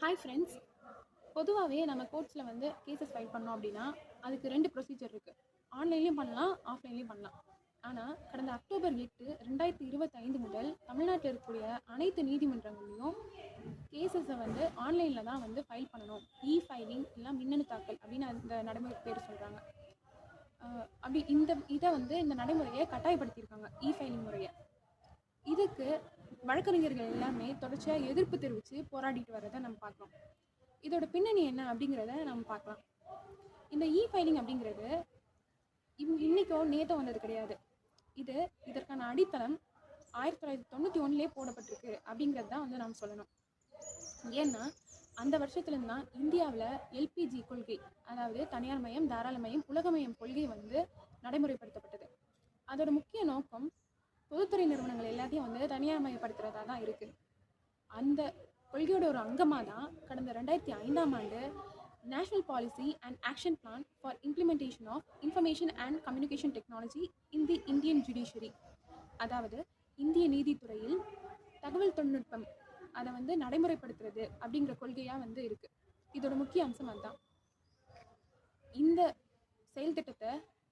Hi friends பொதுவாகவே நம்ம கோர்ட்ஸில் வந்து கேசஸ் ஃபைல் பண்ணோம் அப்படின்னா அதுக்கு ரெண்டு ப்ரொசீஜர் இருக்குது ஆன்லைன்லேயும் பண்ணலாம் ஆஃப்லைன்லேயும் பண்ணலாம். ஆனால் கடந்த அக்டோபர் எட்டு ரெண்டாயிரத்தி இருபத்தைந்து முதல் தமிழ்நாட்டில் இருக்கக்கூடிய அனைத்து நீதிமன்றங்கள்லையும் கேசஸை வந்து ஆன்லைனில் தான் வந்து ஃபைல் பண்ணணும். இ ஃபைலிங் இல்லை மின்னணு தாக்கல் அப்படின்னு அந்த நடைமுறை பேர் சொல்கிறாங்க அப்படி இந்த இதை வந்து இந்த நடைமுறையை கட்டாயப்படுத்தியிருக்காங்க இ ஃபைலிங் முறையை. இதுக்கு வழக்கறிஞர்கள் எல்லாமே தொடர்ச்சியாக எதிர்ப்பு தெரிவித்து போராடிட்டு வரதை நம்ம பார்க்குறோம். இதோட பின்னணி என்ன அப்படிங்கிறத நம்ம பார்க்கலாம். இந்த இ ஃபைலிங் அப்படிங்கிறது இவ் இன்னைக்கோ நேத்தோ வந்தது கிடையாது. இது இதற்கான அடித்தளம் ஆயிரத்தி தொள்ளாயிரத்தி தொண்ணூற்றி ஒன்றுலேயே போடப்பட்டிருக்கு அப்படிங்கிறது தான் வந்து நாம் சொல்லணும். ஏன்னா அந்த வருஷத்துலேருந்து தான் இந்தியாவில் எல்பிஜி கொள்கை அதாவது தனியார் மயம் தாராளமயம் உலகமயம் கொள்கை வந்து நடைமுறைப்படுத்தப்பட்டது. அதோட முக்கிய நோக்கம் பொதுத்துறை நிறுவனங்கள் எல்லாத்தையும் வந்து தான் இருக்குது அந்த கொள்கையோட ஒரு அங்கமாக தான் கடந்த ரெண்டாயிரத்தி ஐந்தாம் ஆண்டு national policy and action plan for implementation of information and communication technology in the Indian judiciary அதாவது இந்திய நீதித்துறையில் தகவல் தொழில்நுட்பம் அதை வந்து நடைமுறைப்படுத்துறது அப்படிங்கிற கொள்கையாக வந்து இருக்குது இதோட முக்கிய அம்சம் அதுதான். இந்த செயல் திட்டத்தை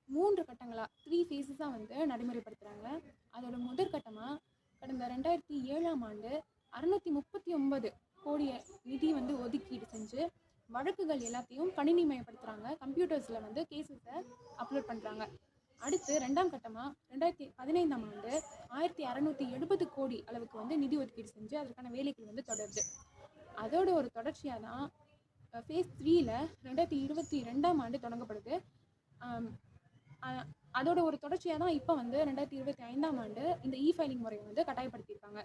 மூன்று கட்டங்களாக த்ரீ ஃபேஸஸாக வந்து நடைமுறைப்படுத்துகிறாங்க அதோட முதற்கட்டமாக ரெண்டாயிரத்தி ஏழாம் ஆண்டு அறுநூத்தி முப்பத்தி ஒன்பது கோடிய நிதி வந்து ஒதுக்கீடு செஞ்சு வழக்குகள் எல்லாத்தையும் கணினிமயப்படுத்துகிறாங்க கம்ப்யூட்டர்ஸில் வந்து கேசஸை அப்லோட் பண்ணுறாங்க அடுத்து ரெண்டாம் கட்டமாக ரெண்டாயிரத்தி பதினைந்தாம் ஆண்டு ஆயிரத்தி அறநூற்றி எழுபது கோடி அளவுக்கு வந்து நிதி ஒதுக்கீடு செஞ்சு அதற்கான வேலைகள் வந்து தொடருது. அதோட ஒரு தொடர்ச்சியாக தான் ஃபேஸ் த்ரீயில் ரெண்டாயிரத்தி இருபத்தி ரெண்டாம் ஆண்டு தொடங்கப்படுது. அதோட ஒரு தொடர்ச்சியாக தான் இப்போ வந்து ரெண்டாயிரத்தி இருபத்தி ஐந்தாம் ஆண்டு இந்த இ ஃபைலிங் முறையை வந்து கட்டாயப்படுத்தியிருக்காங்க.